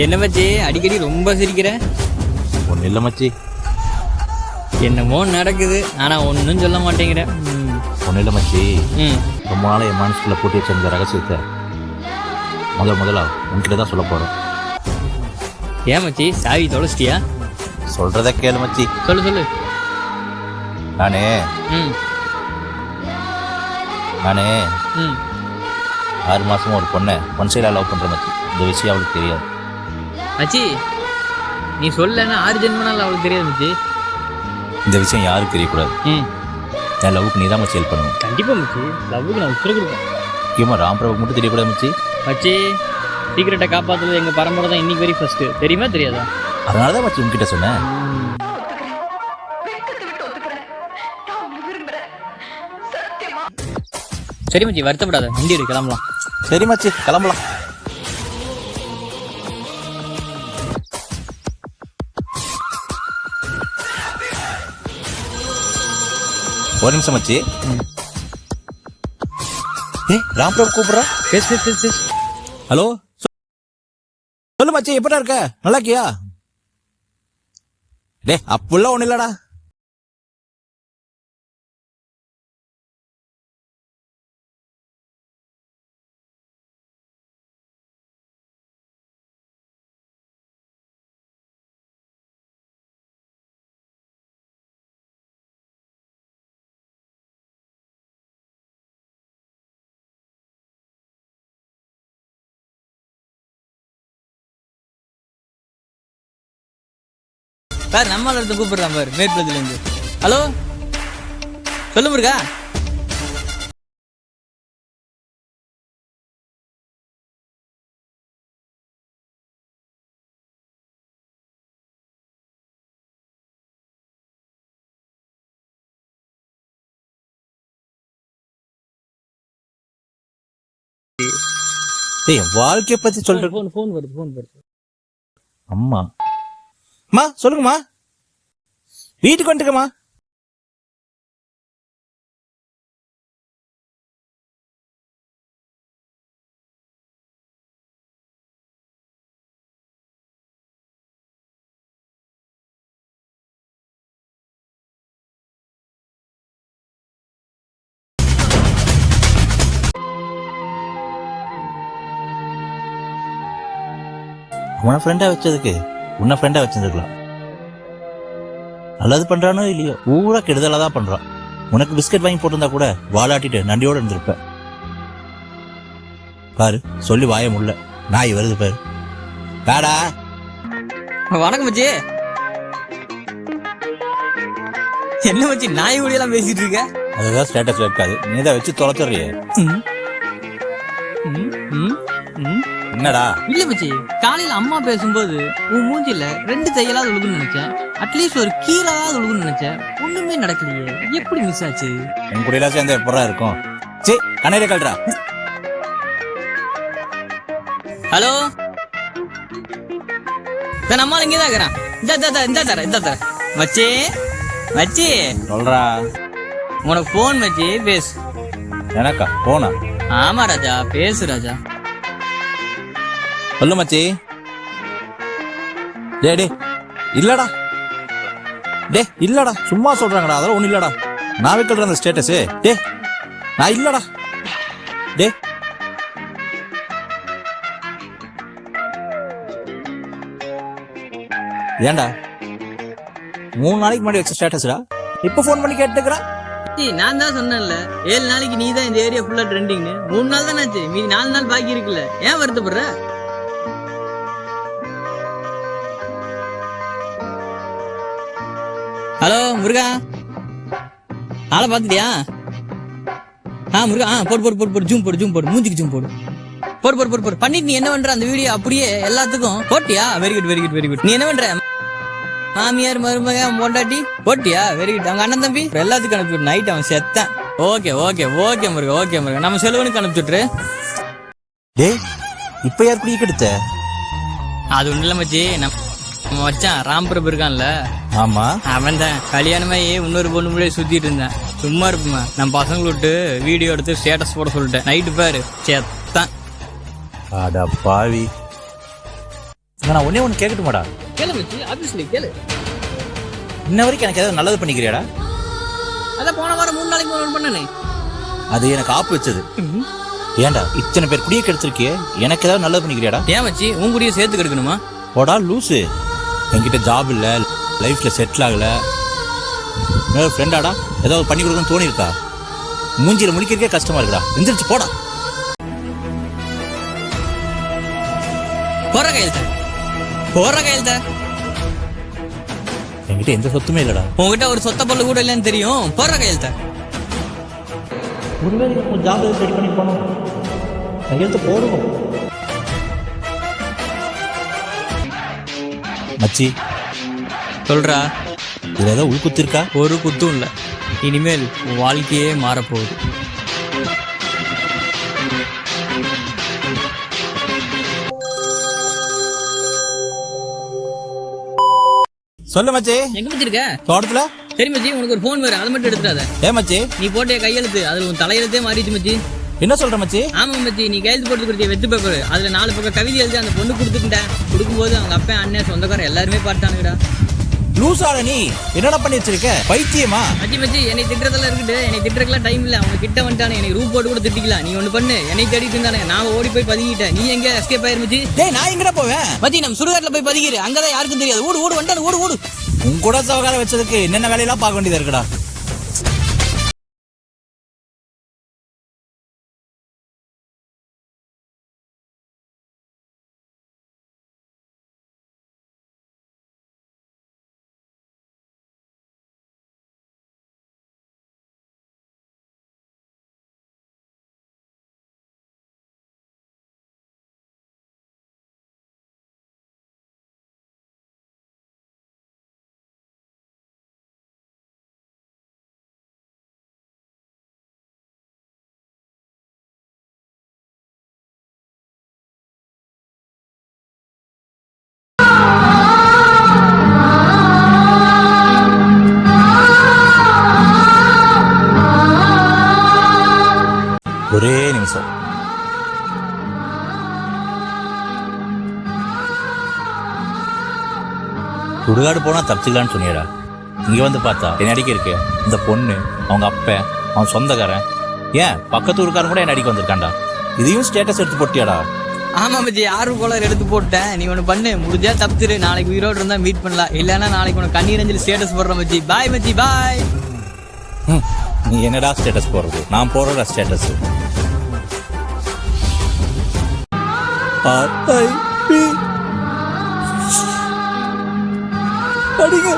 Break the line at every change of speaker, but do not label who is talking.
என்ன மச்சி? அடிக்கடி ரொம்ப சிரிக்கிற?
ஒன்றும் இல்லை மச்சி.
என்னமோ நடக்குது. ஆனா ஒன்றும் சொல்ல மாட்டேங்கிற.
ஒன்றும் இல்லை மச்சி.
ம்.
ரொம்ப நாளாக என் மனசுக்குள்ள பூட்டி வச்சிருந்த ரகசியத்தை முதல் முதலா உன்கிட்ட தான் சொல்ல போகிறோம்
ஏன் மச்சி? சாவி தொலைச்சிட்டியா?
சொல்கிறத கேளு மச்சி.
சொல்லு சொல்லு.
நானே.
ம்.
நானே.
ம்.
ஆறு மாசமா ஒரு பொண்ணை ஒன் சைடாக லவ் பண்ணுறேன் மச்சி. இந்த விஷயம் அவளுக்கு தெரியாது.
மச்சி நீ சொல்லனா ஆறு ஜென்மனால அவளுக்கு தெரியாது மச்சி.
இந்த விஷயம் யாருக்கும் தெரியக்கூடாது.
ம்.
என் லவ்வுக்கு நீ தான் மச்சி ஹெல்ப் பண்ணணும்.
கண்டிப்பா மச்சி. லவ்வுக்கு நான் உத்தரவு கொடுப்பேன்.
முக்கியமாக ராம்பிரபுக்கு மட்டும் தெரியக்கூடாது மச்சி?
மச்சி சீக்கிரட்டை காப்பாத்துறது எங்க பரம்பரை தான் இன்னைக்கு வரைக்கும் ஃபர்ஸ்ட் தெரியுமா தெரியாதா?
அதனால தான் மச்சி உன்கிட்ட சொன்னேன்.
சரி மச்சி வருத்தப்படாத. வண்டி எடு கிளம்பலாம்.
சரி மச்சி கிளம்பலாம். ஒரு நிமிஷம் வச்சு ஏய் ராம்பிரபு கூப்பிடுறா?
பேசு பேசு பேசு பேசு.
ஹலோ? சொல்லு மச்சி எப்படா இருக்க? நல்லா இருக்கியா டே அப்படிலாம் ஒண்ணு இல்லடா.
சார் நம்மள இருந்து கூப்பிடுறான் பாரு மேற்பதுல இருந்து ஹலோ? சொல்லு முருகா.
வாழ்க்கைய பத்தி சொல்ற
ஃபோன் ஃபோன் வருது ஃபோன் வருது.
அம்மா. அம்மா சொல்லுங்கம்மா வீட்டுக்கு வந்துட்டுக்கம்மா உன ஃப்ரெண்டாக வச்சதுக்கு உன்னை ஃப்ரெண்டா வச்சிருந்துருக்கலாம். நல்லது பண்றானோ இல்லையோ ஊரா கெடுதலா தான் பண்றான். உனக்கு பிஸ்கட் வாங்கி போட்டிருந்தா கூட வாலாட்டிட்டு நண்டியோட இருந்திருப்ப பாரு சொல்லி வாய முல்ல நாய் வருது பாரு. காடா
வணக்கம் மச்சி. என்ன மச்சி நாய் மொழியெல்லாம் பேசிட்டு இருக்க?
அதுதான் ஸ்டேட்டஸ்ல இருக்காது நீ தான் வச்சு தொலைச்சிடுறியே.
ம், ம், ம்.
என்னடா?
இல்ல மச்சி காலையில அம்மா பேசும்போது உன் மூஞ்சில ரெண்டு தையலாவது ஒழுகுன்னு நினைச்சேன். அட்லீஸ்ட் ஒரு கீழாவது ஒழுகுன்னு நினைச்சேன். ஒண்ணுமே நடக்கலையே. எப்படி மிஸ் ஆச்சு?
உன் கூட எல்லாம் சேர்ந்து எப்படா இருக்கும்? சே கண்ணாடி கல்றா
ஹலோ நம்ம இங்கே தான் இருக்கிறான். இந்த இந்த இந்த தர இந்த தர மச்சி மச்சி.
சொல்றா.
உனக்கு ஃபோன் மச்சி பேசு.
எனக்கா? போனா
ஆமா ராஜா பேசு ராஜா.
சொல்லு மச்சி. டே டே இல்லடா. டே இல்லடா. சும்மா சொல்றாங்கடா. அதெல்லாம் ஒன்றும் இல்லடா. நான் வைக்கிற அந்த ஸ்டேட்டஸ் டே நான் இல்லடா. டே ஏன்டா? மூணு நாளைக்கு முன்னாடி வச்ச ஸ்டேட்டஸ்டா இப்போ ஃபோன் பண்ணி
கேட்டுக்கிறேன் நான் தான் சொன்னேன்ல. ஏழு நாளைக்கு நீ தான் இந்த ஏரியா ஃபுல்லா ட்ரெண்டிங்னு மூணு நாள் தானே ஆச்சு. மீதி நாலு நாள் பாக்கி இருக்குல்ல. ஏன் வருத்தப்படுற? ஹலோ முருகா. ஆளை பார்த்துட்டியா? ஆ முருகா ஆ போடு போடு போடு போடு ஜூம் போடு ஜூம் போடு மூஞ்சிக்கு ஜூம் போடு. போடு போடு போடு போடு. பண்ணிட்டு நீ என்ன பண்ற அந்த வீடியோ அப்படியே எல்லாத்துக்கும் போட்டியா? Very good very good very good நீ என்ன பண்ற? மாமியார் மருமக பொண்டாட்டி போட்டியா? வெரி குட் அவங்க அண்ணன் தம்பி? எல்லாத்துக்கும் அனுப்பி நைட் அவன் செத்தான் okay okay okay Muruga okay Muruga. நம்ம செலவனுக்கு அனுப்பிச்சுட்ரு
டேய் இப்ப யார் குடிய கெடுத்த?
அது ஒண்ணு இல்ல மச்சி. நம்ம மச்சான் ராம்பிரபு இருக்கான்ல.
ஆமா.
அவன் தான் கல்யாணமாயி இன்னொரு பொண்ணு முன்னாடி சுத்திட்டு இருந்தேன். சும்மா இருப்புமா நான் பசங்களை விட்டு வீடியோ எடுத்து ஸ்டேட்டஸ் போட சொல்லிட்டேன். நைட்டு பாரு. செத்தான்.
அட பாவி. நான் ஒன்னே ஒன்று கேட்கட்டுமாடா?
கேளு மச்சி. ஆபீஸ்ல கேளு.
இன்ன வரைக்கும் எனக்கு ஏதாவது நல்லது பண்ணிக்கிறியாடா?
அதான் போன வாரம் மூணு நாளைக்கு ஃபோன் பண்ணனே.
அது எனக்கு ஆப்பு வச்சது. ஏன்டா இத்தனை பேர் குடிய கெடுத்திருக்கியே? எனக்கு ஏதாவது நல்லது பண்ணிக்கிறியாடா?
ஏன் மச்சி? உன் கூடயே சேர்த்து கெடுக்கணுமா?
போடா லூசு. என்கிட்ட ஜாப் இல்ல லைஃப்ல செட்டில் ஆகல. இன்னொரு ஃப்ரெண்டாடா ஏதாவது பண்ணி கொடுக்கணும்னு தோணியிருக்கா மூஞ்சில முடிக்கிறதுக்கே கஷ்டமா இருக்குடா. எந்திரிச்சு போடா.
போற கையெழுத்த. போற கையெழுத்த.
என்கிட்ட எந்த சொத்துமே இல்லடா.
உங்ககிட்ட ஒரு சொத்த பொருள் கூட இல்லைன்னு தெரியும். போற கையெழுத்த.
ஒருவேளை ஜாப் ரெடி பண்ணி போனோம்? கையெழுத்து போடுவோம். மச்சி.
சொல்றா.
இதுல ஏதோ உள்குத்து இருக்கா
ஒரு குத்தும் இல்ல. இனிமேல் உன் வாழ்க்கையே மாறப்போகுது.
சொல்லு மச்சி.
எங்க வச்சிருக்க
தோட்டத்துல?
சரி மச்சி உனக்கு ஒரு ஃபோன் வேற. அதை மட்டும் எடுத்துடாத.
ஏ மச்சி?
நீ போட்ட கையெழுத்து. அதுல உன் தலையெழுத்தே மாறிடுச்சு மச்சி.
என்ன சொல்ற மச்சி?
ஆமா மச்சி நீ கையெழுத்து போட்டு கொடுத்திய வெத்து பேப்பர். அதுல நாலு பக்கம் கவிதை எழுதி அந்த பொண்ணு கொடுத்துட்டேன். கொடுக்கும்போது அவங்க அப்பா அண்ணன் சொந்தக்காரன் எல்லாருமே பார்த்தானுங்கடா.
லூசாட நீ. என்னடா பண்ணி வச்சிருக்க? பைத்தியமா?
மச்சி மச்சி என்னை திட்டுறதெல்லாம் இருக்கட்டு என்னை திட்டுறதுக்குலாம் டைம் இல்ல. அவங்க கிட்ட வந்துட்டானே என்னை ரூப் போட்டு கூட திட்டிக்கலாம். நீ ஒண்ணு பண்ணு. என்னை தேடிட்டு இருந்தானே நான் ஓடி போய் பதுங்கிட்டேன் நீ எங்க எஸ்கேப் ஆயிரு மச்சி?
டேய் நான் எங்கடா போவேன்?
மச்சி நம்ம சுடுகாட்டுல போய் பதுங்கிரு அங்கதான் யாருக்கும் தெரியாது. ஓடு ஓடு வந்தானு ஓடு ஓடு.
உன் கூட சவகாரம் வச்சதுக்கு என்னென்ன வேலையெல்லாம் பார்க்க வேண்டியதா இருக்குடா? நிமிஷம் சுடுகாடு போனா தப்பிச்சுக்கலான்னு சொன்னியடா இங்க வந்து பார்த்தா என்ன அடிக்க இருக்கு. இந்த பொண்ணு அவங்க அப்பன் அவன் சொந்தக்காரன். ஏன்? பக்கத்து ஊருக்காரன் கூட என்ன அடிக்க வந்திருக்கான்டா. இதையும் ஸ்டேட்டஸ் எடுத்து போட்டியாடா?
ஆமா மச்சி ஆர்வம் கோளாறு எடுத்து போட்டேன் நீ ஒண்ணு பண்ணு முடிஞ்சா தப்பிச்சிரு. நாளைக்கு உயிரோடு இருந்தா மீட் பண்ணலாம். இல்லைன்னா நாளைக்கு உனக்கு கண்ணீர் அஞ்சலி ஸ்டேட்டஸ் போடுற மச்சி. பாய் மச்சி பாய்
நீ என்னடா ஸ்டேட்டஸ் போடுறது? நான் போடுறடா ஸ்டேட்டஸ் அடிங்க